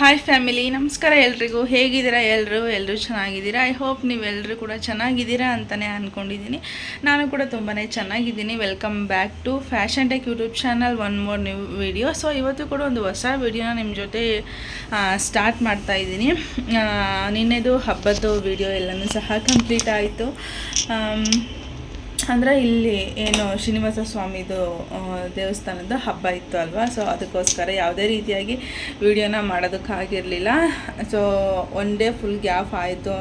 Hi family ನಮಸ್ಕಾರ ಎಲ್ರಿಗೂ. ಹೇಗಿದ್ದೀರಾ? ಎಲ್ಲರೂ ಎಲ್ಲರೂ ಚೆನ್ನಾಗಿದ್ದೀರಾ? ಐ ಹೋಪ್ ನೀವೆಲ್ಲರೂ ಕೂಡ ಚೆನ್ನಾಗಿದ್ದೀರಾ ಅಂತಲೇ ಅಂದ್ಕೊಂಡಿದ್ದೀನಿ ನಾನು ಕೂಡ ತುಂಬಾ ಚೆನ್ನಾಗಿದ್ದೀನಿ. Welcome back to fashion tech YouTube channel one more new video so ಇವತ್ತು ಕೂಡ ಒಂದು ಹೊಸ ವಿಡಿಯೋನ ನಿಮ್ಮ ಜೊತೆ ಸ್ಟಾರ್ಟ್ ಮಾಡ್ತಾ ಇದ್ದೀನಿ. ನಿನ್ನೆದು ಹಬ್ಬದ್ದು ವಿಡಿಯೋ ಎಲ್ಲನೂ ಸಹ ಕಂಪ್ಲೀಟ್ ಆಯಿತು. ಅಂದರೆ ಇಲ್ಲಿ ಏನು ಶ್ರೀನಿವಾಸ ಸ್ವಾಮಿದು ದೇವಸ್ಥಾನದ ಹಬ್ಬ ಇತ್ತು ಅಲ್ವಾ? ಸೊ ಅದಕ್ಕೋಸ್ಕರ ಯಾವುದೇ ರೀತಿಯಾಗಿ ವಿಡಿಯೋನ ಮಾಡೋದಕ್ಕಾಗಿರಲಿಲ್ಲ so one day full gap ಆಯಿತು.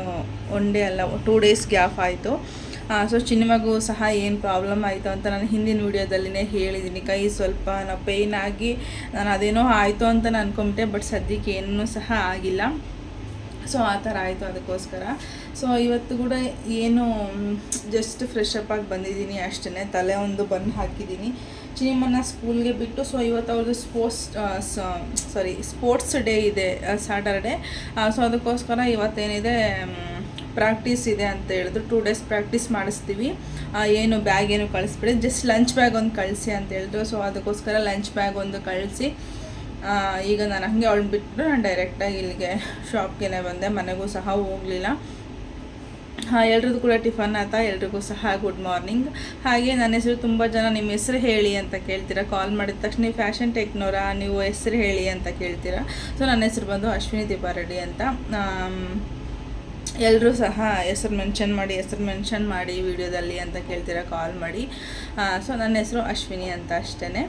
ಒನ್ ಡೇ ಅಲ್ಲ ಟೂ ಡೇಸ್ ಗ್ಯಾಪ್ ಆಯಿತು. ಸೊ ಚಿನ್ನಮಗೂ ಸಹ ಏನು ಪ್ರಾಬ್ಲಮ್ ಆಯಿತು ಅಂತ ನಾನು ಹಿಂದಿನ ವಿಡಿಯೋದಲ್ಲಿನೇ ಹೇಳಿದ್ದೀನಿ ಕೈ ಸ್ವಲ್ಪ ನಾವು ಪೇಯ್ನ್ ಆಗಿ ನಾನು ಅದೇನೋ ಆಯಿತು ಅಂತ ನಾನು ಅನ್ಕೊಂಬಿಟ್ಟೆ ಬಟ್ ಸದ್ಯಕ್ಕೆ ಏನೂ ಸಹ ಆಗಿಲ್ಲ. ಸೊ ಆ ಥರ ಆಯಿತು ಅದಕ್ಕೋಸ್ಕರ. ಸೊ ಇವತ್ತು ಕೂಡ ಏನು ಜಸ್ಟ್ ಫ್ರೆಶ್ ಅಪ್ ಆಗಿ ಬಂದಿದ್ದೀನಿ ಅಷ್ಟೇ ತಲೆ ಒಂದು ಬನ್ ಹಾಕಿದ್ದೀನಿ. ಚಿನಿಮನ್ನ ಸ್ಕೂಲ್ಗೆ ಬಿಟ್ಟು ಸೊ ಇವತ್ತು ಅವ್ರದ್ದು ಸ್ಪೋರ್ಟ್ಸ್ ಸಾರಿ ಸ್ಪೋರ್ಟ್ಸ್ ಡೇ ಇದೆ ಸ್ಯಾಟರ್ಡೆ ಸೊ ಅದಕ್ಕೋಸ್ಕರ ಇವತ್ತೇನಿದೆ ಪ್ರಾಕ್ಟೀಸ್ ಇದೆ ಅಂತ ಹೇಳಿದ್ರು. ಟೂ ಡೇಸ್ ಪ್ರಾಕ್ಟೀಸ್ ಮಾಡಿಸ್ತೀವಿ. ಏನು ಬ್ಯಾಗ್ ಏನು ಕಳಿಸ್ಬಿಡಿ. ಜಸ್ಟ್ ಲಂಚ್ ಬ್ಯಾಗ್ ಒಂದು ಕಳಿಸಿ ಅಂತ ಹೇಳಿದ್ರು. ಸೊ ಅದಕ್ಕೋಸ್ಕರ ಲಂಚ್ ಬ್ಯಾಗ್ ಒಂದು ಕಳಿಸಿ. ಈಗ ನಾನು ಹಾಗೆ ಅವಳನ್ನ ಬಿಟ್ಟು ನಾನು ಡೈರೆಕ್ಟಾಗಿ ಇಲ್ಲಿಗೆ ಶಾಪ್ಗೆ ಬಂದೆ, ಮನೆಗೂ ಸಹ ಹೋಗಲಿಲ್ಲ. ಹಾಂ ಎಲ್ರಿಗೂ ಕೂಡ ಟಿಫನ್ ಆತ ಎಲ್ರಿಗೂ ಸಹ ಗುಡ್ ಮಾರ್ನಿಂಗ್ ಹಾಗೆ ನನ್ನ ಹೆಸರು ತುಂಬ ಜನ ನಿಮ್ಮ ಹೆಸರು ಹೇಳಿ ಅಂತ ಕೇಳ್ತೀರಾ? ಕಾಲ್ ಮಾಡಿದ ತಕ್ಷಣ ನೀವು ಫ್ಯಾಷನ್ ಟೆಕ್ನೋರಾ ನೀವು ಹೆಸರು ಹೇಳಿ ಅಂತ ಕೇಳ್ತೀರಾ? ಸೊ ನನ್ನ ಹೆಸರು ಬಂದು ಅಶ್ವಿನಿ ದೀಪಾರೆಡ್ಡಿ ಅಂತ. ಎಲ್ಲರೂ ಸಹ ಹೆಸರು ಮೆನ್ಷನ್ ಮಾಡಿ, ಹೆಸರು ಮೆನ್ಷನ್ ಮಾಡಿ ವಿಡಿಯೋದಲ್ಲಿ ಅಂತ ಕೇಳ್ತೀರಾ? ಕಾಲ್ ಮಾಡಿ. ಸೊ ನನ್ನ ಹೆಸರು ಅಶ್ವಿನಿ ಅಂತ ಅಷ್ಟೇ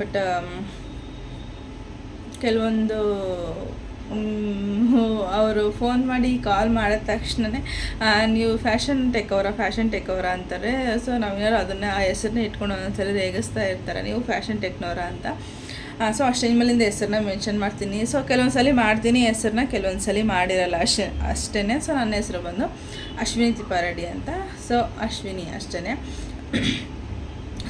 ಬಟ್ ಕೆಲವೊಂದು ಅವರು ಫೋನ್ ಮಾಡಿ ಕಾಲ್ ಮಾಡಿದ ತಕ್ಷಣವೇ ನೀವು ಫ್ಯಾಷನ್ ಟೆಕ್ ಅವರ ಫ್ಯಾಷನ್ ಟೆಕ್ ಅವರ ಅಂತಾರೆ. ಸೊ ನಾವೇನಾದ್ರು ಅದನ್ನು ಆ ಹೆಸರನ್ನ ಇಟ್ಕೊಂಡು ಒಂದೊಂದ್ಸಲ ರೇಗಿಸ್ತಾ ಇರ್ತಾರೆ. ನೀವು ಫ್ಯಾಷನ್ ಟೆಕ್ನವರ ಅಂತ. ಸೊ ಅಷ್ಟು ಇನ್ಮೇಲಿಂದ ಹೆಸರನ್ನ ಮೆನ್ಷನ್ ಮಾಡ್ತೀನಿ. ಸೊ ಕೆಲವೊಂದು ಸಲ ಮಾಡ್ತೀನಿ ಹೆಸರನ್ನ ಕೆಲವೊಂದು ಸಲ ಮಾಡಿರಲ್ಲ ಅಷ್ಟೇ ಅಷ್ಟೇ ಸೊ ನನ್ನ ಹೆಸರು ಬಂದು ಅಶ್ವಿನಿ ತಿಪ್ಪಾರೆಡ್ಡಿ ಅಂತ. ಸೊ ಅಶ್ವಿನಿ ಅಷ್ಟೇ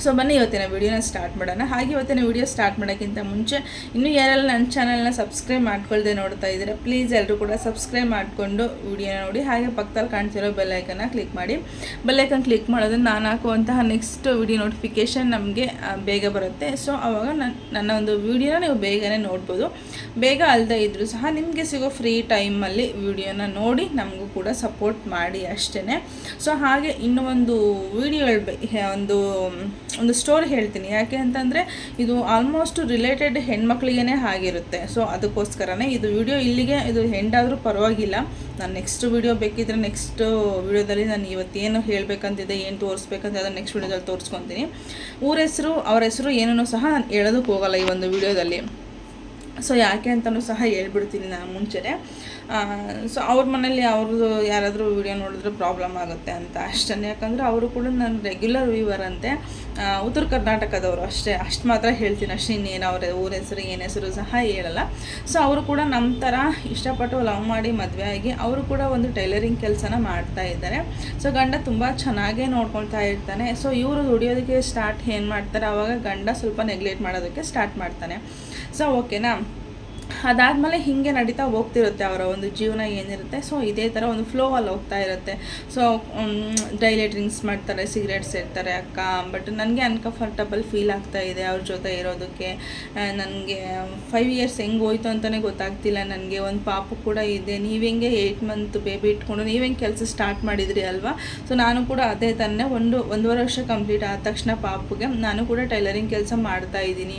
ಸೊ ಬನ್ನಿ, ಇವತ್ತಿನ ವಿಡಿಯೋನ ಸ್ಟಾರ್ಟ್ ಮಾಡೋಣ. ಹಾಗೆ ಇವತ್ತಿನ ವಿಡಿಯೋ ಸ್ಟಾರ್ಟ್ ಮಾಡೋಕ್ಕಿಂತ ಮುಂಚೆ, ಇನ್ನೂ ಯಾರೆಲ್ಲ ನನ್ನ ಚಾನಲ್ನ ಸಬ್ಸ್ಕ್ರೈಬ್ ಮಾಡ್ಕೊಳ್ದೆ ನೋಡ್ತಾ ಇದ್ದೀರಾ ಪ್ಲೀಸ್ ಎಲ್ಲರೂ ಕೂಡ ಸಬ್ಸ್ಕ್ರೈಬ್ ಮಾಡಿಕೊಂಡು ವೀಡಿಯೋನ ನೋಡಿ. ಹಾಗೆ ಪಕ್ಕದಲ್ಲಿ ಕಾಣ್ತಿರೋ ಬೆಲ್ಲೈಕನ್ನ ಕ್ಲಿಕ್ ಮಾಡಿ. ಬೆಲ್ಲೈಕನ್ ಕ್ಲಿಕ್ ಮಾಡೋದನ್ನು ನಾನು ಹಾಕುವಂತಹ ನೆಕ್ಸ್ಟ್ ವಿಡಿಯೋ ನೋಟಿಫಿಕೇಷನ್ ನಮಗೆ ಬೇಗ ಬರುತ್ತೆ. ಸೊ ಆವಾಗ ನನ್ನ ನನ್ನ ಒಂದು ವೀಡಿಯೋನ ನೀವು ಬೇಗನೆ ನೋಡ್ಬೋದು. ಬೇಗ ಅಲ್ಲದೆ ಇದ್ದರೂ ಸಹ ನಿಮಗೆ ಸಿಗೋ ಫ್ರೀ ಟೈಮಲ್ಲಿ ವಿಡಿಯೋನ ನೋಡಿ ನಮಗೂ ಕೂಡ ಸಪೋರ್ಟ್ ಮಾಡಿ ಅಷ್ಟೇ ಸೊ ಹಾಗೆ ಇನ್ನೂ ಒಂದು ವೀಡಿಯೋ ಒಂದು ಒಂದು ಸ್ಟೋರಿ ಹೇಳ್ತೀನಿ. ಯಾಕೆ ಅಂತಂದರೆ ಇದು ಆಲ್ಮೋಸ್ಟ್ ರಿಲೇಟೆಡ್ ಹೆಣ್ಮಕ್ಳಿಗೇ ಆಗಿರುತ್ತೆ. ಸೊ ಅದಕ್ಕೋಸ್ಕರನೇ ಇದು ವಿಡಿಯೋ ಇಲ್ಲಿಗೆ ಇದು ಹೆಂಡಾದರೂ ಪರವಾಗಿಲ್ಲ. ನಾನು ನೆಕ್ಸ್ಟ್ ವಿಡಿಯೋ ಬೇಕಿದ್ರೆ ನೆಕ್ಸ್ಟ್ ವಿಡಿಯೋದಲ್ಲಿ ನಾನು ಇವತ್ತೇನು ಹೇಳಬೇಕಂತಿದೆ, ಏನು ತೋರಿಸ್ಬೇಕಂತ ಅದನ್ನು ನೆಕ್ಸ್ಟ್ ವಿಡಿಯೋದಲ್ಲಿ ತೋರಿಸ್ಕೊತೀನಿ. ಊರ ಹೆಸರು, ಅವ್ರ ಹೆಸರು ಏನೂ ಸಹ ನಾನು ಹೇಳೋದಕ್ಕೆ ಹೋಗಲ್ಲ ಈ ಒಂದು ವಿಡಿಯೋದಲ್ಲಿ ಸೊ ಯಾಕೆ ಅಂತಲೂ ಸಹ ಹೇಳ್ಬಿಡ್ತೀನಿ ನಾನು ಮುಂಚೆನೆ. ಸೊ ಅವ್ರ ಮನೇಲಿ ಅವ್ರದ್ದು ಯಾರಾದರೂ ವಿಡಿಯೋ ನೋಡಿದ್ರೆ ಪ್ರಾಬ್ಲಮ್ ಆಗುತ್ತೆ ಅಂತ ಅಷ್ಟೇ ಯಾಕಂದರೆ ಅವರು ಕೂಡ ನನ್ನ ರೆಗ್ಯುಲರ್ ವ್ಯೂವರ್ ಅಂತೆ. ಉತ್ತರ ಕರ್ನಾಟಕದವರು ಅಷ್ಟೇ. ಅಷ್ಟು ಮಾತ್ರ ಹೇಳ್ತೀನಿ. ಅಷ್ಟೇ ಇನ್ನೇನು ಅವ್ರ ಊರ ಹೆಸರು, ಏನು ಹೆಸರು ಸಹ ಹೇಳಲ್ಲ. ಸೊ ಅವರು ಕೂಡ ನಮ್ಮ ಥರ ಇಷ್ಟಪಟ್ಟು ಲವ್ ಮಾಡಿ ಮದುವೆ ಆಗಿ ಅವರು ಕೂಡ ಒಂದು ಟೈಲರಿಂಗ್ ಕೆಲಸನ ಮಾಡ್ತಾ ಇದ್ದಾರೆ. ಸೊ ಗಂಡ ತುಂಬ ಚೆನ್ನಾಗೇ ನೋಡ್ಕೊಳ್ತಾ ಇರ್ತಾನೆ. ಸೊ ಇವರು ದುಡಿಯೋದಕ್ಕೆ ಸ್ಟಾರ್ಟ್ ಏನು ಮಾಡ್ತಾರೆ? ಆವಾಗ ಗಂಡ ಸ್ವಲ್ಪ ನೆಗ್ಲೆಕ್ಟ್ ಮಾಡೋದಕ್ಕೆ ಸ್ಟಾರ್ಟ್ ಮಾಡ್ತಾನೆ. సో ఓకేనా ಅದಾದಮೇಲೆ ಹೀಗೆ ನಡೀತಾ ಹೋಗ್ತಿರುತ್ತೆ ಅವರ ಒಂದು ಜೀವನ ಏನಿರುತ್ತೆ. ಸೊ ಇದೇ ಥರ ಒಂದು ಫ್ಲೋ ಅಲ್ಲಿ ಹೋಗ್ತಾ ಇರುತ್ತೆ. ಸೊ ಡೈಲಿ ಡ್ರಿಂಕ್ಸ್ ಮಾಡ್ತಾರೆ ಸಿಗರೇಟ್ಸ್ ಇರ್ತಾರೆ ಅಕ್ಕ. ಬಟ್ ನನಗೆ ಅನ್ಕಂಫರ್ಟಬಲ್ ಫೀಲ್ ಆಗ್ತಾ ಇದೆ ಅವ್ರ ಜೊತೆ ಇರೋದಕ್ಕೆ. ನನಗೆ ಫೈವ್ ಇಯರ್ಸ್ ಹೆಂಗೆ ಹೋಯ್ತು ಅಂತಲೇ ಗೊತ್ತಾಗ್ತಿಲ್ಲ ನನಗೆ. ಒಂದು ಪಾಪು ಕೂಡ ಇದೆ. ನೀವು ಹೆಂಗೆ ಏಯ್ಟ್ ಮಂತ್ ಬೇಬಿ ಇಟ್ಕೊಂಡು ನೀವು ಹೆಂಗೆ ಕೆಲಸ ಸ್ಟಾರ್ಟ್ ಮಾಡಿದ್ರಿ ಅಲ್ವಾ? ಸೊ ನಾನು ಕೂಡ ಅದೇ ತಾನೇ ಒಂದು, ಒಂದೂವರೆ ವರ್ಷ ಕಂಪ್ಲೀಟ್ ಆದ ತಕ್ಷಣ ಪಾಪುಗೆ, ನಾನು ಕೂಡ ಟೈಲರಿಂಗ್ ಕೆಲಸ ಮಾಡ್ತಾ ಇದ್ದೀನಿ.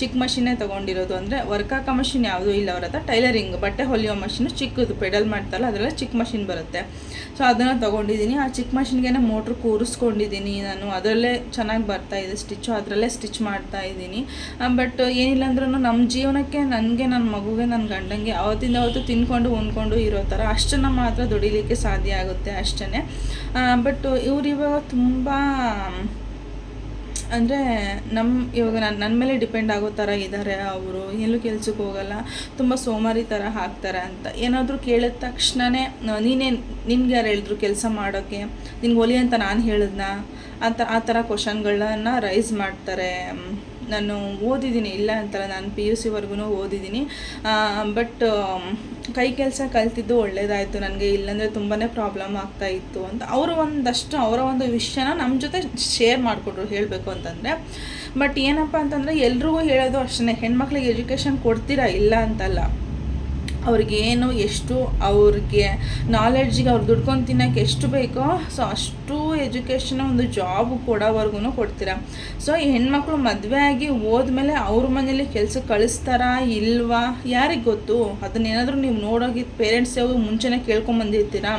ಚಿಕ್ಕ ಮಷಿನೇ ತೊಗೊಂಡಿರೋದು. ಅಂದರೆ ವರ್ಕ್ ಹಾಕೋ ಮಷಿನ್ ಯಾವುದೂ ಇಲ್ಲ ಅವ್ರ ಹತ್ರ. ಟೈಲರಿಂಗ್ ಬಟ್ಟೆ ಹೊಲಿಯೋ ಮಷಿನು ಚಿಕ್ಕದು ಪೆಡಲ್ ಮಾಡ್ತಾರಲ್ಲ ಅದರಲ್ಲ ಚಿಕ್ಕ ಮಷಿನ್ ಬರುತ್ತೆ. ಸೊ ಅದನ್ನು ತೊಗೊಂಡಿದ್ದೀನಿ. ಆ ಚಿಕ್ಕ ಮಷಿನ್ಗೆ ಮೋಟ್ರ್ ಕೂರಿಸ್ಕೊಂಡಿದ್ದೀನಿ ನಾನು. ಅದರಲ್ಲೇ ಚೆನ್ನಾಗಿ ಬರ್ತಾ ಇದೆ ಸ್ಟಿಚ್ಚು ಅದರಲ್ಲೇ ಸ್ಟಿಚ್ ಮಾಡ್ತಾ ಇದ್ದೀನಿ. ಬಟ್ ಏನಿಲ್ಲ ಅಂದ್ರೂ ನಮ್ಮ ಜೀವನಕ್ಕೆ, ನನಗೆ ನನ್ನ ಮಗುಗೆ ನನ್ನ ಗಂಡಂಗೆ ಅವತ್ತಿಂದ ಅವತ್ತು ತಿನ್ಕೊಂಡು ಉಂಡ್ಕೊಂಡು ಇರೋ ಥರ ಅಷ್ಟನ್ನು ಮಾತ್ರ ದುಡಿಲಿಕ್ಕೆ ಸಾಧ್ಯ ಆಗುತ್ತೆ ಅಷ್ಟೇ ಬಟ್ ಇವರಿವಾಗ ತುಂಬ ಅಂದರೆ ನಮ್ಮ ಇವಾಗ ನಾನು ನನ್ನ ಮೇಲೆ ಡಿಪೆಂಡ್ ಆಗೋ ಥರ ಇದ್ದಾರೆ ಅವರು. ಎಲ್ಲೂ ಕೆಲ್ಸಕ್ಕೆ ಹೋಗಲ್ಲ. ತುಂಬ ಸೋಮಾರಿ ಥರ ಹಾಕ್ತಾರೆ ಅಂತ. ಏನಾದರೂ ಕೇಳಿದ ತಕ್ಷಣವೇ ನೀನೇ, ನಿನ್ಗೆ ಯಾರು ಹೇಳಿದ್ರು ಕೆಲಸ ಮಾಡೋಕ್ಕೆ ನಿನ್ಗೆ ಒಲಿ ಅಂತ ನಾನು ಹೇಳಿದ್ನಾ? ಥರ ಆ ಥರ ಕ್ವಶನ್ಗಳನ್ನ ರೈಸ್ ಮಾಡ್ತಾರೆ. ನಾನು ಓದಿದ್ದೀನಿ, ಇಲ್ಲ ಅಂತಲ್ಲ, ನಾನು ಪಿ ಯು ಸಿವರೆಗೂ ಓದಿದ್ದೀನಿ. ಬಟ್ ಕೈ ಕೆಲಸ ಕಲ್ತಿದ್ದು ಒಳ್ಳೇದಾಯಿತು, ನನಗೆ ಇಲ್ಲಾಂದರೆ ತುಂಬಾ ಪ್ರಾಬ್ಲಮ್ ಆಗ್ತಾ ಇತ್ತು ಅಂತ ಅವರು ಒಂದಷ್ಟು, ಅವರ ಒಂದು ವಿಷಯನ ನಮ್ಮ ಜೊತೆ ಶೇರ್ ಮಾಡಿಕೊಟ್ರು ಹೇಳಬೇಕು ಅಂತಂದರೆ. ಬಟ್ ಏನಪ್ಪ ಅಂತಂದರೆ ಎಲ್ರಿಗೂ ಹೇಳೋದು ಅಷ್ಟೇ ಹೆಣ್ಮಕ್ಳಿಗೆ ಎಜುಕೇಷನ್ ಕೊಡ್ತೀರಾ ಇಲ್ಲ ಅಂತಲ್ಲ. ಅವ್ರಿಗೇನು ಎಷ್ಟು ಅವ್ರಿಗೆ ನಾಲೆಡ್ಜಿಗೆ ಅವ್ರು ದುಡ್ಕೊಂಡು ತಿನ್ನೋಕ್ಕೆ ಎಷ್ಟು ಬೇಕೋ ಸೊ ಅಷ್ಟು ಎಜುಕೇಷನ್ ಒಂದು ಜಾಬ್ ಕೊಡೋವರೆಗೂ ಕೊಡ್ತೀರಾ. ಸೊ ಈ ಹೆಣ್ಮಕ್ಳು ಮದುವೆ ಆಗಿ ಹೋದ್ಮೇಲೆ ಅವ್ರ ಮನೇಲಿ ಕೆಲಸ ಕಳಿಸ್ತಾರಾ ಇಲ್ವಾ? ಯಾರಿಗೆ ಗೊತ್ತು? ಅದನ್ನೇನಾದರೂ ನೀವು ನೋಡೋಗಿ ಪೇರೆಂಟ್ಸ್ ಯಾವ ಮುಂಚೆನೇ ಕೇಳ್ಕೊಂಬಂದಿರ್ತೀರಾ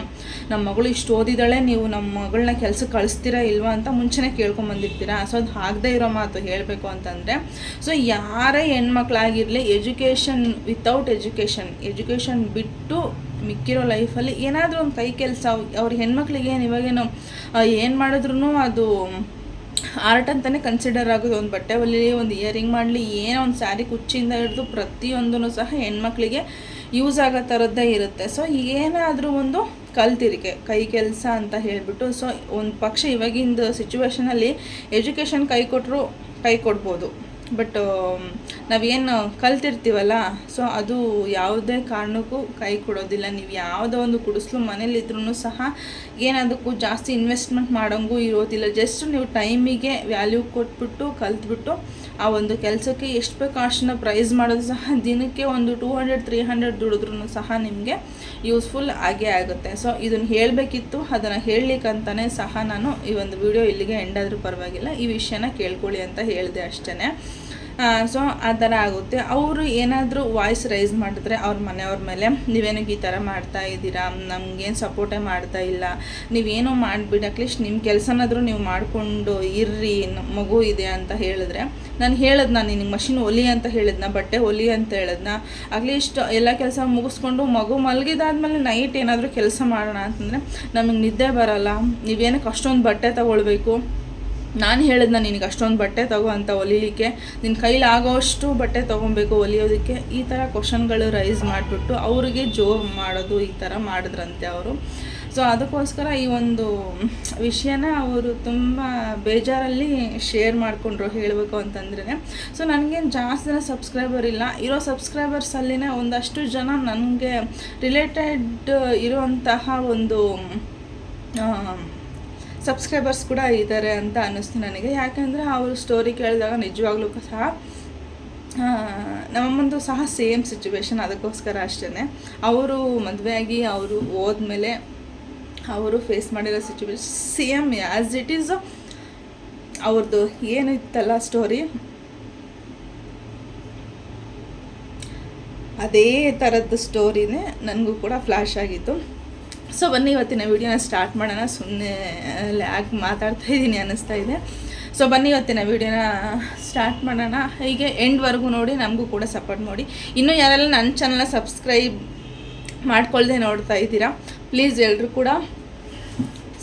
ನಮ್ಮ ಮಗಳು ಇಷ್ಟು ಓದಿದಾಳೆ, ನೀವು ನಮ್ಮ ಮಗಳನ್ನ ಕೆಲಸ ಕಳಿಸ್ತೀರಾ ಇಲ್ವಾ ಅಂತ ಮುಂಚೆನೇ ಕೇಳ್ಕೊಂಬಂದಿರ್ತೀರಾ ಸೊ ಅದು ಆಗದೆ ಇರೋ ಮಾತು ಹೇಳಬೇಕು ಅಂತಂದರೆ ಸೊ ಯಾರೇ ಹೆಣ್ಮಕ್ಳಾಗಿರಲಿ ಎಜುಕೇಷನ್ ವಿತೌಟ್ ಎಜುಕೇಷನ್ ಎಜುಕೇಷನ್ ಬಿಟ್ಟು ಮಿಕ್ಕಿರೋ ಲೈಫಲ್ಲಿ ಏನಾದರೂ ಒಂದು ಕೈ ಕೆಲಸ, ಅವ್ರ ಹೆಣ್ಮಕ್ಳಿಗೆ ಏನು ಇವಾಗೇನು ಏನು ಮಾಡಿದ್ರು ಅದು ಆರ್ಟ್ ಅಂತಲೇ ಕನ್ಸಿಡರ್ ಆಗೋದು. ಒಂದು ಬಟ್ಟೆ ಹೊಲಿಲಿ ಒಂದು ಇಯರಿಂಗ್ ಮಾಡಲಿ, ಏನೋ ಒಂದು ಸ್ಯಾರಿ ಕುಚ್ಚಿಂದ ಹಿಡಿದು ಪ್ರತಿಯೊಂದೂ ಸಹ ಹೆಣ್ಮಕ್ಳಿಗೆ ಯೂಸ್ ಆಗೋ ಥರದ್ದೇ ಇರುತ್ತೆ. ಸೊ ಏನಾದರೂ ಒಂದು ಕಲ್ತಿರಿಕೆ, ಕೈ ಕೆಲಸ ಅಂತ ಹೇಳಿಬಿಟ್ಟು. ಸೊ ಒಂದು ಪಕ್ಷ ಇವಾಗಿಂದು ಸಿಚುವೇಶನಲ್ಲಿ ಎಜುಕೇಷನ್ ಕೈ ಕೊಟ್ಟರು ಕೈ ಕೊಡ್ಬೋದು. ಬಟ್ ನಾವೇನು ಕಲ್ತಿರ್ತೀವಲ್ಲ, ಸೊ ಅದು ಯಾವುದೇ ಕಾರಣಕ್ಕೂ ಕೈ ಕೊಡೋದಿಲ್ಲ. ನೀವು ಯಾವುದೋ ಒಂದು ಕುಡಿಸ್ಲು ಮನೇಲಿದ್ರೂ ಸಹ ಏನದಕ್ಕೂ ಜಾಸ್ತಿ ಇನ್ವೆಸ್ಟ್ಮೆಂಟ್ ಮಾಡೋಂಗೂ ಇರೋದಿಲ್ಲ. ಜಸ್ಟ್ ನೀವು ಟೈಮಿಗೆ ವ್ಯಾಲ್ಯೂ ಕೊಟ್ಬಿಟ್ಟು ಕಲ್ತ್ಬಿಟ್ಟು ಆ ಒಂದು ಕೆಲಸಕ್ಕೆ ಎಷ್ಟು ಬೇಕು ಪ್ರೈಸ್ ಮಾಡೋದು ಸಹ ದಿನಕ್ಕೆ ಒಂದು ಟೂ ಹಂಡ್ರೆಡ್ ತ್ರೀ ಹಂಡ್ರೆಡ್ ದುಡಿದ್ರೂ ಸಹ ನಿಮಗೆ ಯೂಸ್ಫುಲ್ ಆಗೇ ಆಗುತ್ತೆ. ಸೊ ಇದನ್ನು ಹೇಳಬೇಕಿತ್ತು. ಅದನ್ನು ಹೇಳಲಿಕ್ಕಂತಲೇ ಸಹ ನಾನು ಈ ಒಂದು ವಿಡಿಯೋ ಇಲ್ಲಿಗೆ ಎಂಡಾದರೂ ಪರವಾಗಿಲ್ಲ. ಈ ವಿಷಯನ ಕೇಳ್ಕೊಳ್ಳಿ ಅಂತ ಹೇಳಿದೆ ಅಷ್ಟೇ ಸೊ ಆ ಥರ ಆಗುತ್ತೆ. ಅವರು ಏನಾದರೂ ವಾಯ್ಸ್ ರೈಸ್ ಮಾಡಿದ್ರೆ ಅವ್ರ ಮನೆಯವ್ರ ಮೇಲೆ ನೀವೇನಕ್ಕೆ ಈ ಥರ ಮಾಡ್ತಾ ಇದ್ದೀರಾ, ನಮಗೇನು ಸಪೋರ್ಟೇ ಮಾಡ್ತಾ ಇಲ್ಲ, ನೀವೇನೋ ಮಾಡಿಬಿಡಿ ಅಟ್ಲೀಸ್ಟ್ ನಿಮ್ಮ ಕೆಲಸನಾದರೂ ನೀವು ಮಾಡಿಕೊಂಡು ಇರ್ರಿ ಮಗು ಇದೆ ಅಂತ ಹೇಳಿದ್ರೆ, ನಾನು ಹೇಳಿದ್ನ, ನಾನು ನಿನಗೆ ಮಷಿನ್ ಒಲಿ ಅಂತ ಹೇಳಿದ್ನ, ಬಟ್ಟೆ ಒಲಿ ಅಂತ ಹೇಳಿದ್ನ ಅಟ್ಲೀಸ್ಟ್ ಎಲ್ಲ ಕೆಲಸ ಮುಗಿಸ್ಕೊಂಡು ಮಗು ಮಲಗಿದಾದ್ಮೇಲೆ ನೈಟ್ ಏನಾದರೂ ಕೆಲಸ ಮಾಡೋಣ ಅಂತಂದರೆ ನಮಗೆ ನಿದ್ದೆ ಬರಲ್ಲ, ನೀವೇನಕ್ಕೆ ಅಷ್ಟೊಂದು ಬಟ್ಟೆ ತಗೊಳ್ಬೇಕು ನಾನು ಹೇಳಿದ್ನ ನಿನಗೆ ಅಷ್ಟೊಂದು ಬಟ್ಟೆ ತಗೋ ಅಂತ ಹೊಲಿಲಿಕ್ಕೆ ನಿನ್ನ ಕೈಲಿ ಆಗೋಷ್ಟು ಬಟ್ಟೆ ತೊಗೊಬೇಕು ಹೊಲಿಯೋದಕ್ಕೆ ಈ ಥರ ಕ್ವಶನ್ಗಳು ರೈಸ್ ಮಾಡಿಬಿಟ್ಟು ಅವರಿಗೆ ಜೋ ಮಾಡೋದು ಈ ಥರ ಮಾಡಿದ್ರಂತೆ ಅವರು. ಸೊ ಅದಕ್ಕೋಸ್ಕರ ಈ ಒಂದು ವಿಷಯನ ಅವರು ತುಂಬ ಬೇಜಾರಲ್ಲಿ ಶೇರ್ ಮಾಡಿಕೊಂಡ್ರು ಹೇಳಬೇಕು ಅಂತಂದ್ರೆ ಸೊ ನನಗೇನು ಜಾಸ್ತಿ ಜನ ಸಬ್ಸ್ಕ್ರೈಬರ್ ಇಲ್ಲ. ಇರೋ ಸಬ್ಸ್ಕ್ರೈಬರ್ಸಲ್ಲಿನೇ ಒಂದಷ್ಟು ಜನ ನನಗೆ ರಿಲೇಟೆಡ್ ಇರುವಂತಹ ಒಂದು ಸಬ್ಸ್ಕ್ರೈಬರ್ಸ್ ಕೂಡ ಇದ್ದಾರೆ ಅಂತ ಅನ್ನಿಸ್ತು ನನಗೆ. ಯಾಕೆಂದರೆ ಅವರು ಸ್ಟೋರಿ ಕೇಳಿದಾಗ ನಿಜವಾಗ್ಲೂ ಸಹ ನಮ್ಮಮ್ಮಂದು ಸಹ ಸೇಮ್ ಸಿಚುವೇಶನ್ ಅದಕ್ಕೋಸ್ಕರ ಅಷ್ಟೇ ಅವರು ಮದುವೆಯಾಗಿ ಅವರು ಹೋದ್ಮೇಲೆ ಅವರು ಫೇಸ್ ಮಾಡಿರೋ situation same as it is ಅವ್ರದ್ದು ಏನು ಇತ್ತಲ್ಲ ಸ್ಟೋರಿ ಅದೇ ಥರದ್ದು ಸ್ಟೋರಿನೇ ನನಗೂ ಕೂಡ ಫ್ಲ್ಯಾಶ್ ಆಗಿತ್ತು. ಸೊ ಬನ್ನಿ, ಇವತ್ತಿನ ವಿಡಿಯೋನ ಸ್ಟಾರ್ಟ್ ಮಾಡೋಣ. ಸುಮ್ಮನೆ ಲ್ಯಾಗ್ ಮಾತಾಡ್ತಾ ಇದ್ದೀನಿ ಅನ್ನಿಸ್ತಾ ಇದೆ. ಸೊ ಬನ್ನಿ, ಇವತ್ತಿನ ವೀಡಿಯೋನ ಸ್ಟಾರ್ಟ್ ಮಾಡೋಣ. ಹೀಗೆ ಎಂಡ್ವರೆಗೂ ನೋಡಿ, ನಮಗೂ ಕೂಡ ಸಪೋರ್ಟ್ ಮಾಡಿ ಇನ್ನೂ ಯಾರೆಲ್ಲ ನನ್ನ ಚಾನಲ್ನ ಸಬ್ಸ್ಕ್ರೈಬ್ ಮಾಡ್ಕೊಳ್ಳದೆ ನೋಡ್ತಾ ಇದ್ದೀರಾ ಪ್ಲೀಸ್ ಎಲ್ಲರೂ ಕೂಡ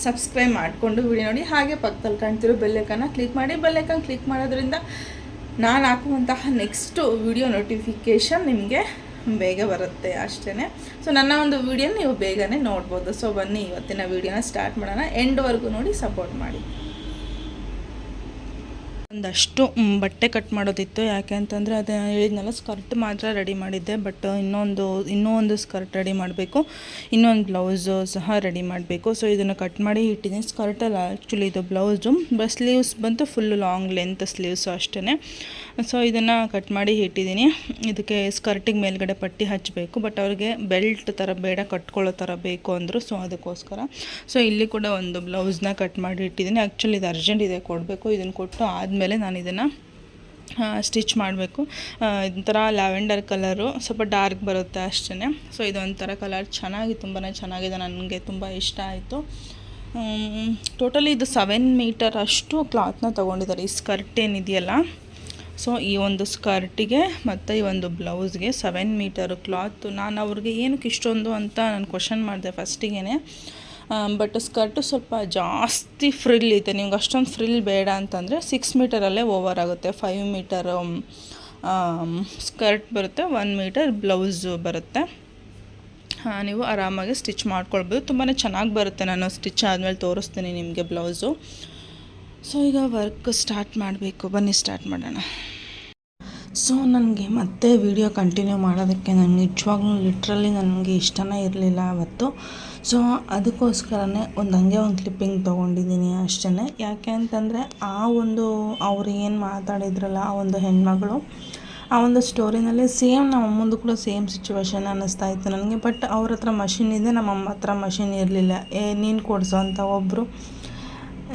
ಸಬ್ಸ್ಕ್ರೈಬ್ ಮಾಡಿಕೊಂಡು ವಿಡಿಯೋ ನೋಡಿ. ಹಾಗೆ ಪಕ್ಕದಲ್ಲಿ ಕಾಣ್ತಿರೋ ಬೆಲ್ಲೈಕನ್ನ ಕ್ಲಿಕ್ ಮಾಡಿ. ಬೆಲ್ಲೈಕನ್ ಕ್ಲಿಕ್ ಮಾಡೋದ್ರಿಂದ ನಾನು ಹಾಕುವಂತಹ ನೆಕ್ಸ್ಟು ವಿಡಿಯೋ ನೋಟಿಫಿಕೇಷನ್ ನಿಮಗೆ ಬೇಗ ಬರುತ್ತೆ ಅಷ್ಟೇ ಸೊ ನನ್ನ ಒಂದು ವಿಡಿಯೋ ನೀವು ಬೇಗನೆ ನೋಡ್ಬೋದು. ಸೊ ಬನ್ನಿ, ಇವತ್ತಿನ ವೀಡಿಯೋನ ಸ್ಟಾರ್ಟ್ ಮಾಡೋಣ. ಎಂಡ್ವರೆಗೂ ನೋಡಿ ಸಪೋರ್ಟ್ ಮಾಡಿ. ಒಂದಷ್ಟು ಬಟ್ಟೆ ಕಟ್ ಮಾಡೋದಿತ್ತು. ಯಾಕೆ ಅಂತಂದರೆ ಅದು ಹೇಳಿದ್ನಲ್ಲ, ಸ್ಕರ್ಟ್ ಮಾತ್ರ ರೆಡಿ ಮಾಡಿದ್ದೆ. ಬಟ್ ಇನ್ನೊಂದು ಇನ್ನೂ ಒಂದು ಸ್ಕರ್ಟ್ ರೆಡಿ ಮಾಡಬೇಕು. ಇನ್ನೊಂದು ಬ್ಲೌಸು ಸಹ ರೆಡಿ ಮಾಡಬೇಕು. ಸೊ, ಇದನ್ನು ಕಟ್ ಮಾಡಿ ಇಟ್ಟಿದ್ದೀನಿ. ಸ್ಕರ್ಟಲ್ಲ ಆ್ಯಕ್ಚುಲಿ ಇದು ಬ್ಲೌಸು. ಬಸ್ ಸ್ಲೀವ್ಸ್ ಬಂತು ಫುಲ್ಲು ಲಾಂಗ್ ಲೆಂತ್ ಸ್ಲೀವ್ಸು ಅಷ್ಟೇ ಸೊ, ಇದನ್ನು ಕಟ್ ಮಾಡಿ ಇಟ್ಟಿದ್ದೀನಿ. ಇದಕ್ಕೆ ಸ್ಕರ್ಟಿಗೆ ಮೇಲ್ಗಡೆ ಪಟ್ಟಿ ಹಚ್ಚಬೇಕು. ಬಟ್ ಅವ್ರಿಗೆ ಬೆಲ್ಟ್ ಥರ ಬೇಡ, ಕಟ್ಕೊಳ್ಳೋ ಥರ ಬೇಕು ಅಂದರು. ಸೊ, ಅದಕ್ಕೋಸ್ಕರ. ಸೊ, ಇಲ್ಲಿ ಕೂಡ ಒಂದು ಬ್ಲೌಸ್ನ ಕಟ್ ಮಾಡಿ ಇಟ್ಟಿದ್ದೀನಿ. ಆ್ಯಕ್ಚುಲಿ ಇದು ಅರ್ಜೆಂಟ್ ಇದೆ, ಕೊಡಬೇಕು. ಇದನ್ನು ಕೊಟ್ಟು ಆದಮೇಲೆ ನಾನು ಇದನ್ನು ಸ್ಟಿಚ್ ಮಾಡಬೇಕು. ಒಂಥರ ಲ್ಯಾವೆಂಡರ್ ಕಲರು, ಸ್ವಲ್ಪ ಡಾರ್ಕ್ ಬರುತ್ತೆ ಅಷ್ಟೇ ಸೊ ಇದೊಂಥರ ಕಲರ್ ಚೆನ್ನಾಗಿ ತುಂಬಾ ಚೆನ್ನಾಗಿದೆ, ನನಗೆ ತುಂಬ ಇಷ್ಟ ಆಯಿತು. ಟೋಟಲಿ ಇದು ಸೆವೆನ್ ಮೀಟರ್ ಅಷ್ಟು ಕ್ಲಾತ್ನ ತೊಗೊಂಡಿದ್ದಾರೆ. ಈ ಸ್ಕರ್ಟ್ ಏನಿದೆಯಲ್ಲ, ಸೊ, ಈ ಒಂದು ಸ್ಕರ್ಟಿಗೆ ಮತ್ತು ಈ ಒಂದು ಬ್ಲೌಸ್ಗೆ ಸೆವೆನ್ ಮೀಟರು ಕ್ಲಾತು. ನಾನು ಅವ್ರಿಗೆ ಏನಕ್ಕೆ ಇಷ್ಟೊಂದು ಅಂತ ನಾನು ಕ್ವಶನ್ ಮಾಡಿದೆ ಫಸ್ಟಿಗೆ ಬಟ್ ಸ್ಕರ್ಟು ಸ್ವಲ್ಪ ಜಾಸ್ತಿ ಫ್ರಿಲ್ ಇದೆ ನಿಮ್ಗೆ ಅಷ್ಟೊಂದು ಫ್ರಿಲ್ ಬೇಡ ಅಂತಂದರೆ ಸಿಕ್ಸ್ ಮೀಟರಲ್ಲೇ ಓವರ್ ಆಗುತ್ತೆ. ಫೈವ್ ಮೀಟರ್ ಸ್ಕರ್ಟ್ ಬರುತ್ತೆ ಒನ್ ಮೀಟರ್ ಬ್ಲೌಸು ಬರುತ್ತೆ. ನೀವು ಆರಾಮಾಗಿ ಸ್ಟಿಚ್ ಮಾಡ್ಕೊಳ್ಬೋದು. ತುಂಬಾ ಚೆನ್ನಾಗಿ ಬರುತ್ತೆ. ನಾನು ಸ್ಟಿಚ್ ಆದಮೇಲೆ ತೋರಿಸ್ತೀನಿ ನಿಮಗೆ ಬ್ಲೌಸು ಸೊ ಈಗ ವರ್ಕ್ ಸ್ಟಾರ್ಟ್ ಮಾಡಬೇಕು. ಬನ್ನಿ ಸ್ಟಾರ್ಟ್ ಮಾಡೋಣ. ಸೊ ನನಗೆ ಮತ್ತೆ ವಿಡಿಯೋ ಕಂಟಿನ್ಯೂ ಮಾಡೋದಕ್ಕೆ ನನಗೆ ನಿಜವಾಗ್ಲೂ ಲಿಟ್ರಲಿ ನನಗೆ ಇಷ್ಟನೇ ಇರಲಿಲ್ಲ ಅವತ್ತು. ಸೊ ಅದಕ್ಕೋಸ್ಕರನೇ ಒಂದು ಹಂಗೆ ಒಂದು ಕ್ಲಿಪ್ಪಿಂಗ್ ತೊಗೊಂಡಿದ್ದೀನಿ ಅಷ್ಟೇ ಯಾಕೆ ಅಂತಂದರೆ, ಆ ಒಂದು ಅವ್ರು ಏನು ಮಾತಾಡಿದ್ರಲ್ಲ, ಆ ಒಂದು ಹೆಣ್ಮಗಳು, ಆ ಒಂದು ಸ್ಟೋರಿನಲ್ಲಿ ಸೇಮ್ ನಮ್ಮ ಅಮ್ಮಂದು ಕೂಡ ಸೇಮ್ ಸಿಚುವೇಶನ್ ಅನ್ನಿಸ್ತಾ ಇತ್ತು ನನಗೆ. ಬಟ್ ಅವ್ರ ಹತ್ರ ಮಷಿನ್ ಇದೆ, ನಮ್ಮ ಅಮ್ಮ ಹತ್ರ ಮಷಿನ್ ಇರಲಿಲ್ಲ. ಏ, ನೀನು ಕೊಡಿಸೋ ಅಂತ ಒಬ್ಬರು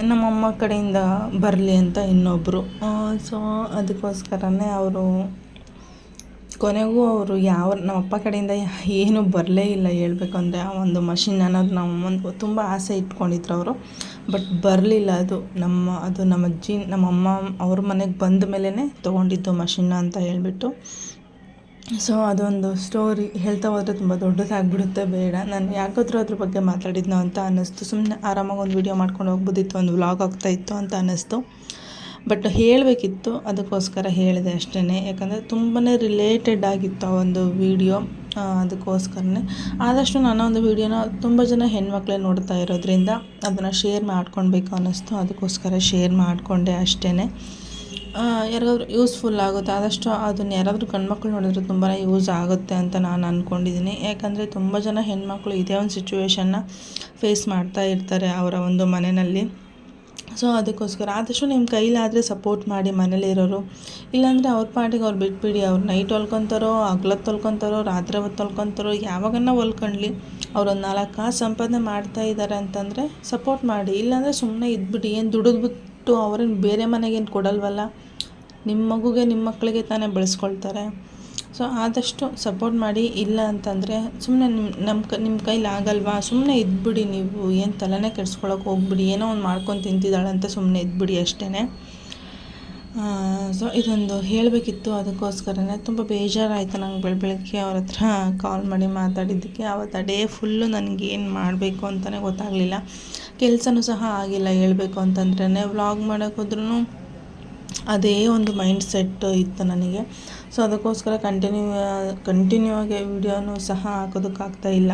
ನಮ್ಮಮ್ಮ ಕಡೆಯಿಂದ ಬರಲಿ ಅಂತ ಇನ್ನೊಬ್ಬರು ಸೊ ಅದಕ್ಕೋಸ್ಕರನೇ ಅವರು ಕೊನೆಗೂ ಅವರು ಯಾವ, ನಮ್ಮಪ್ಪ ಕಡೆಯಿಂದ ಏನೂ ಬರಲೇ ಇಲ್ಲ ಹೇಳಬೇಕು ಅಂದರೆ ಆ ಒಂದು ಮಷಿನ್ ಅನ್ನೋದು ನಮ್ಮ ತುಂಬ ಆಸೆ ಇಟ್ಕೊಂಡಿದ್ರು ಅವರು. ಬಟ್ ಬರಲಿಲ್ಲ ಅದು. ನಮ್ಮ ಅದು ನಮ್ಮ ಅಜ್ಜಿ, ನಮ್ಮಮ್ಮ ಅವ್ರ ಮನೆಗೆ ಬಂದ ಮೇಲೇ ತೊಗೊಂಡಿದ್ದು ಮಷಿನ್ನ ಅಂತ ಹೇಳಿಬಿಟ್ಟು. ಸೊ ಅದೊಂದು ಸ್ಟೋರಿ ಹೇಳ್ತಾ ಹೋದರೆ ತುಂಬ ದೊಡ್ಡದಾಗ್ಬಿಡುತ್ತೆ, ಬೇಡ. ನಾನು ಯಾಕತ್ರ ಅದ್ರ ಬಗ್ಗೆ ಮಾತಾಡಿದ್ನೋ ಅಂತ ಅನ್ನಿಸ್ತು. ಸುಮ್ಮನೆ ಆರಾಮಾಗಿ ಒಂದು ವಿಡಿಯೋ ಮಾಡ್ಕೊಂಡು ಹೋಗ್ಬೋದಿತ್ತು ಒಂದು ವ್ಲಾಗ್ ಆಗ್ತಾಯಿತ್ತು ಅಂತ ಅನ್ನಿಸ್ತು. ಬಟ್ ಹೇಳಬೇಕಿತ್ತು, ಅದಕ್ಕೋಸ್ಕರ ಹೇಳಿದೆ ಅಷ್ಟೇ ಯಾಕಂದರೆ ತುಂಬಾ ರಿಲೇಟೆಡ್ ಆಗಿತ್ತು ಆ ಒಂದು ವಿಡಿಯೋ ಅದಕ್ಕೋಸ್ಕರನೇ. ಆದಷ್ಟು ನಾನು ಒಂದು ವೀಡಿಯೋನ ತುಂಬ ಜನ ಹೆಣ್ಮಕ್ಳೇ ನೋಡ್ತಾ ಇರೋದ್ರಿಂದ ಅದನ್ನು ಶೇರ್ ಮಾಡ್ಕೊಳ್ಬೇಕು ಅನ್ನಿಸ್ತು. ಅದಕ್ಕೋಸ್ಕರ ಶೇರ್ ಮಾಡಿಕೊಂಡೆ ಅಷ್ಟೇ ಯಾರಿಗಾದ್ರೂ ಯೂಸ್ಫುಲ್ ಆಗುತ್ತೆ? ಆದಷ್ಟು ಅದನ್ನ ಯಾರಾದರೂ ಗಂಡ್ಮಕ್ಳು ನೋಡಿದ್ರೆ ತುಂಬಾ ಯೂಸ್ ಆಗುತ್ತೆ ಅಂತ ನಾನು ಅಂದ್ಕೊಂಡಿದ್ದೀನಿ ಯಾಕಂದರೆ ತುಂಬ ಜನ ಹೆಣ್ಮಕ್ಳು ಇದೇ ಒಂದು ಸಿಚುವೇಶನ್ನ ಫೇಸ್ ಮಾಡ್ತಾ ಇರ್ತಾರೆ ಅವರ ಒಂದು ಮನೆಯಲ್ಲಿ. ಸೊ ಅದಕ್ಕೋಸ್ಕರ ಆದಷ್ಟು ನಿಮ್ಮ ಕೈಲಾದರೆ ಸಪೋರ್ಟ್ ಮಾಡಿ ಮನೇಲಿರೋರು. ಇಲ್ಲಾಂದರೆ ಅವ್ರ ಪಾಟಿಗೆ ಅವ್ರು ಬಿಟ್ಬಿಡಿ. ಅವ್ರು ನೈಟ್ ಹೊಲ್ಕೊತಾರೋ ಹಗ್ಲತ್ತು ತೊಲ್ಕೊತಾರೋ ರಾತ್ರಿ ಹೊತ್ತು ತೊಲ್ಕೊತಾರೋ ಯಾವಾಗನ್ನ ಹೊಲ್ಕೊಳ್ಳಿ ಅವ್ರೊಂದು ನಾಲ್ಕು ಕಾಸು ಸಂಪಾದನೆ ಮಾಡ್ತಾ ಇದ್ದಾರೆ ಅಂತಂದರೆ ಸಪೋರ್ಟ್ ಮಾಡಿ. ಇಲ್ಲಾಂದರೆ ಸುಮ್ಮನೆ ಇದ್ಬಿಡಿ. ಏನು ದುಡಿದ್ಬಿಟ್ಟು ಅವ್ರನ್ನ ಬೇರೆ ಮನೆಗೇನು ಕೊಡಲ್ವಲ್ಲ? ನಿಮ್ಮ ಮಗುಗೆ ನಿಮ್ಮ ಮಕ್ಕಳಿಗೆ ತಾನೇ ಬೆಳೆಸ್ಕೊಳ್ತಾರೆ. ಸೊ ಆದಷ್ಟು ಸಪೋರ್ಟ್ ಮಾಡಿ, ಇಲ್ಲ ಅಂತಂದರೆ ಸುಮ್ಮನೆ ನಿಮ್ಮ ನಮ್ಮ ಕ ನಿಮ್ಮ ಕೈಲಿ ಆಗಲ್ವಾ? ಸುಮ್ಮನೆ ಇದ್ಬಿಡಿ ನೀವು. ಏನು ತಲೆನೇ ಕೆಡ್ಸ್ಕೊಳಕ್ಕೆ ಹೋಗ್ಬಿಡಿ. ಏನೋ ಒಂದು ಮಾಡ್ಕೊಂಡು ತಿಂತಿದ್ದಾಳೆ ಅಂತ ಸುಮ್ಮನೆ ಇದ್ಬಿಡಿ ಅಷ್ಟೇ ಸೊ ಇದೊಂದು ಹೇಳಬೇಕಿತ್ತು. ಅದಕ್ಕೋಸ್ಕರನೇ ತುಂಬ ಬೇಜಾರಾಯಿತು ನಂಗೆ ಬೆಳ, ಬೆಳಗ್ಗೆ ಅವ್ರ ಹತ್ರ ಕಾಲ್ ಮಾಡಿ ಮಾತಾಡಿದ್ದಕ್ಕೆ. ಆವತ್ತು ಡೇ ಫುಲ್ಲು ನನಗೇನು ಮಾಡಬೇಕು ಅಂತಲೇ ಗೊತ್ತಾಗಲಿಲ್ಲ. ಕೆಲಸನೂ ಸಹ ಆಗಿಲ್ಲ ಹೇಳಬೇಕು ಅಂತಂದ್ರೆ ವ್ಲಾಗ್ ಮಾಡೋಕ್ಕೋದ್ರೂ ಅದೇ ಒಂದು ಮೈಂಡ್ ಸೆಟ್ ಇತ್ತು ನನಗೆ. ಸೊ ಅದಕ್ಕೋಸ್ಕರ ಕಂಟಿನ್ಯೂ ಕಂಟಿನ್ಯೂ ಆಗಿ ವೀಡಿಯೋನು ಸಹ ಹಾಕೋದಕ್ಕಾಗ್ತಾ ಇಲ್ಲ.